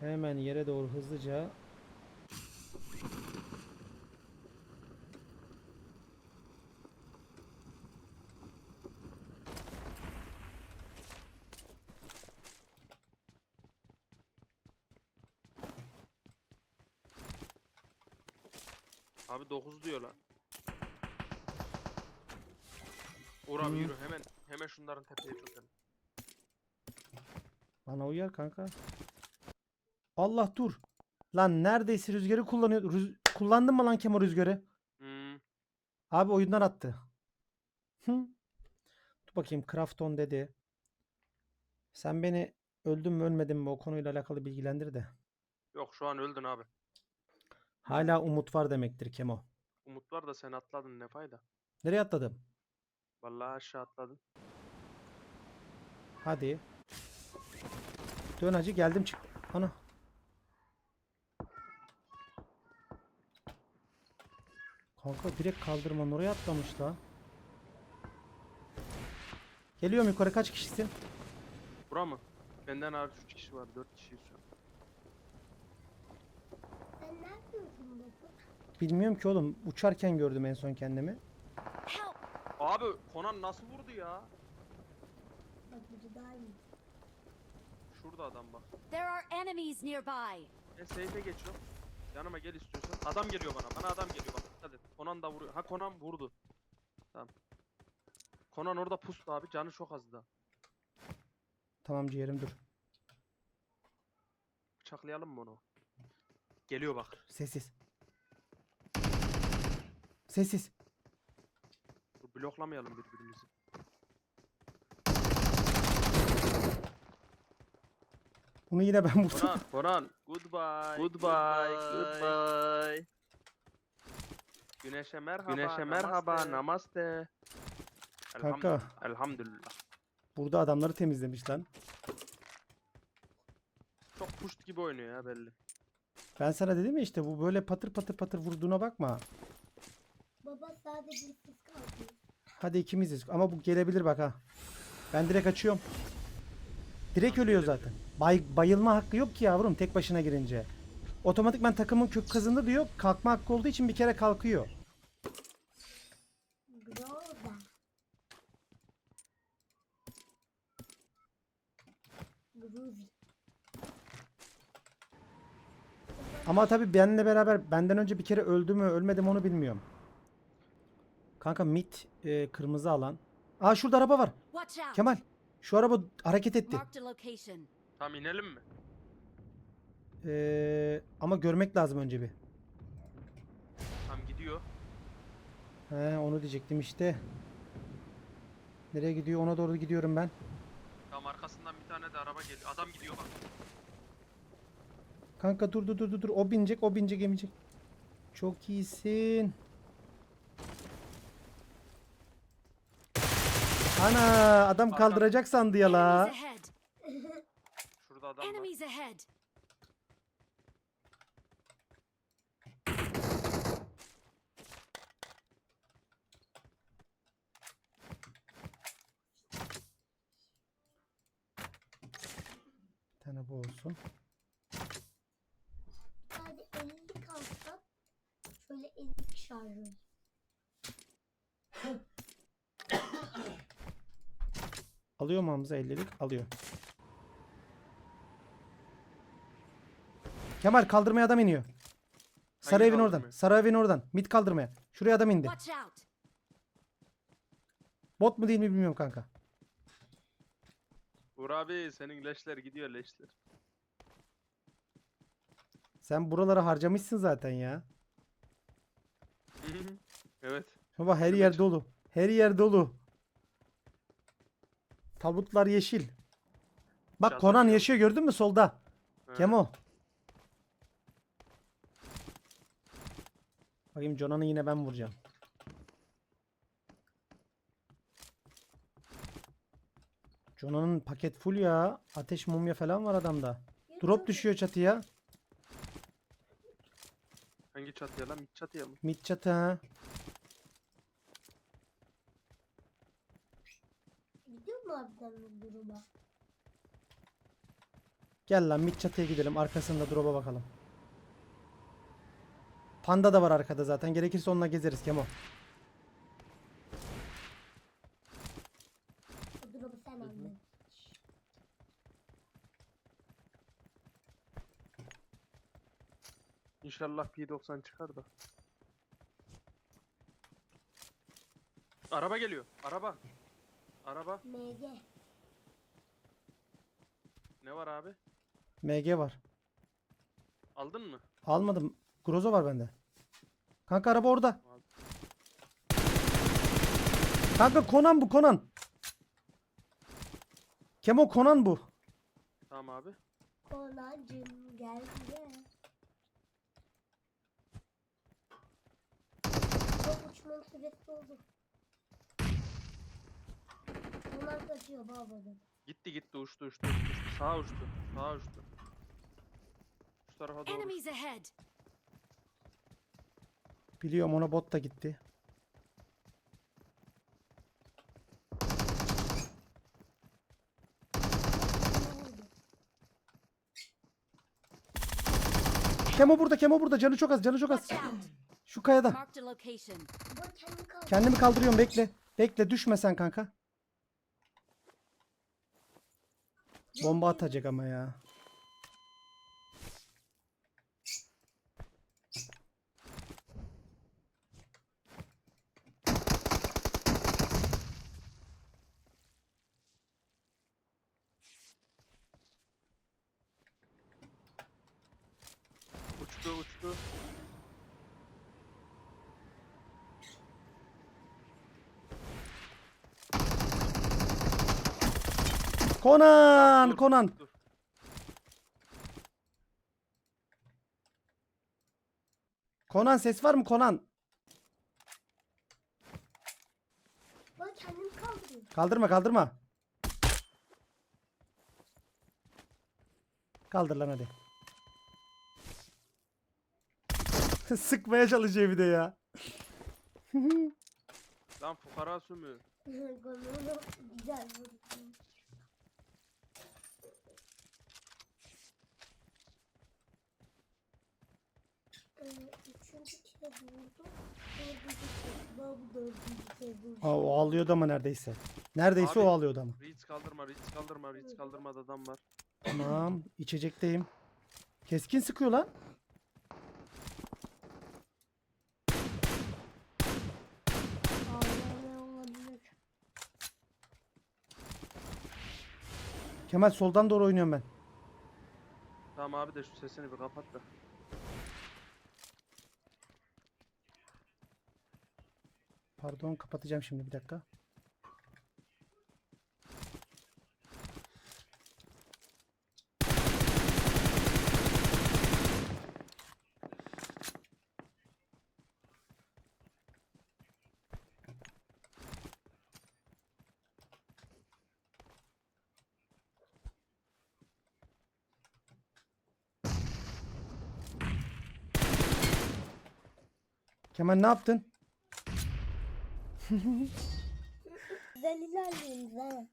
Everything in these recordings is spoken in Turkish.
Hemen yere doğru hızlıca. Abi 9 diyor lan. Uğur abi Hı. yürü hemen hemen şunların tepeye çökelim. Bana uyar kanka. Allah dur. Lan neredeyse rüzgarı kullanıyor. Rüz- Kullandın mı lan Kemo rüzgarı? Hmm. Abi oyundan attı. Hı. Dur bakayım Krafton dedi. Sen beni öldüm mü ölmedim mi o konuyla alakalı bilgilendir de. Yok şu an öldün abi. Hala umut var demektir Kemo. Umut var da sen atladın ne fayda. Nereye atladım? Vallahi aşağı atladın. Hadi. Dön hacı geldim çık. Ana. Kanka direkt kaldırmanın oraya atlamış la. Geliyorum yukarı kaç kişisin? Bura mı? Benden hariç 3 kişi var 4 kişiyiz şu an. Sen ne yapıyorsun baba? Bilmiyorum ki oğlum. Uçarken gördüm en son kendimi. Abi Conan nasıl vurdu ya? Bak bu daha iyi. Şurada adam bak. There are enemies nearby. Ben safe'e geçiyorum. Yanıma gel istiyorsan. Adam geliyor bana. Bana adam geliyor bak. Dikkat et. Conan da vuruyor. Ha Conan vurdu. Tamam. Conan orada pustu abi. Canı çok azdı. Tamam ciğerim dur. Bıçaklayalım mı onu? Geliyor bak. Sessiz. Sessiz. Dur, bloklamayalım birbirimizi. Bunu yine ben vurdum. Conan, Conan. Goodbye. Goodbye. Goodbye. Güneşe merhaba. Güneşe merhaba. Namaste. Kanka. Elhamdülillah. Burada adamları temizlemiş lan. Çok puşt gibi oynuyor ya belli. Ben sana dedim ya işte bu böyle patır patır patır vurduğuna bakma. Baba sadece siz kalkıyor. Hadi ikimiziz ama bu gelebilir bak ha. Ben direkt açıyorum. Direkt ölüyor zaten. Bay, bayılma hakkı yok ki yavrum tek başına girince. Otomatikman takımın kök kazındı diyor. Kalkma hakkı olduğu için bir kere kalkıyor. Ama tabii benimle beraber benden önce bir kere öldü mü ölmedi mi onu bilmiyorum. Kanka mit e, kırmızı alan. Aa şurada araba var. Kemal şu araba hareket etti. Tamam inelim mi? Ee, ama görmek lazım önce bir. Tamam gidiyor. He onu diyecektim işte. Nereye gidiyor ona doğru gidiyorum ben. Arkasından bir tane de araba geliyor. Adam gidiyor bak. Kanka dur dur dur dur dur. O binecek o binecek emecek. Çok iyisin. Ana adam Arkan- kaldıracak sandı ya la. Şurada adam var. Enemies ahead! Tane bu olsun. Sadece 50 kalsa şöyle 50 şarj olur. Alıyor mu Hamza 50'lik? Alıyor. Kemal kaldırmaya adam iniyor. Sarı evin oradan. Sarı evin oradan. Mid kaldırmaya. Şuraya adam indi. Watch out! Bot mu değil mi bilmiyorum kanka. Uğur abi senin leşler gidiyor leşler. Sen buraları harcamışsın zaten ya. evet. Baba her yer dolu. Her yer dolu. Tabutlar yeşil. Bak Çatı Konan yok. yaşıyor gördün mü solda? He. Kemo. Bakayım Jonan'ı yine ben vuracağım. Jonan'ın paket full ya. Ateş mumya falan var adamda. Drop düşüyor çatıya. Hangi çatıya lan? Mid çatıya mı? Mid çatı ha. Gidiyor mu abiden bu gruba? Gel lan mid çatıya gidelim. Arkasında drop'a bakalım. Panda da var arkada zaten. Gerekirse onunla gezeriz Kemo. O drop'u sen aldın. İnşallah P90 çıkar da. Araba geliyor. Araba. Araba. MG. Ne var abi? MG var. Aldın mı? Almadım. Grozo var bende. Kanka araba orada. Kanka Conan bu Conan. Kemo Conan bu. Tamam abi. Konancım gel gel. Uçmanın süresi oldu. Konan kaçıyor babadan. Gitti gitti uçtu uçtu uçtu. uçtu. Sağa uçtu. Sağa uçtu. Şu tarafa doğru. Enemies ahead. Biliyorum ona bot da gitti. Kemo burada, Kemo burada. Canı çok az, canı çok az. Şu kayada. Marked a location. Kendimi kaldırıyorum, bekle. Bekle, düşme sen kanka. Bomba atacak ama ya. Uçtu uçtu. Konan, Dur, Konan. dur. Konan ses var mı Konan? Ben kendimi kaldırıyorum. Kaldırma, kaldırma. Kaldır lan hadi. Sıkmaya çalışıyor bir de ya. Lan fukara sümü. Güzel vurdum. Ee, üçüncü kez vurdum. Dördüncü dördüncü. Aa, o ağlıyordu ama neredeyse. Neredeyse Abi. o ağlıyordu ama. Reach kaldırma reach kaldırma reach kaldırma da adam var. Tamam, içecekteyim. Keskin sıkıyor lan. Olabilir. Kemal soldan doğru oynuyorum ben. Tamam abi de şu sesini bir kapat da. Pardon, kapatacağım şimdi bir dakika. Kemal ne yaptın? Güzel ilerliyoruz ha.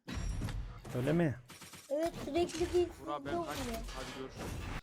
Öyle mi? Evet sürekli bir Burak ben hızlı kaç. oluyor. Hadi görüşürüz.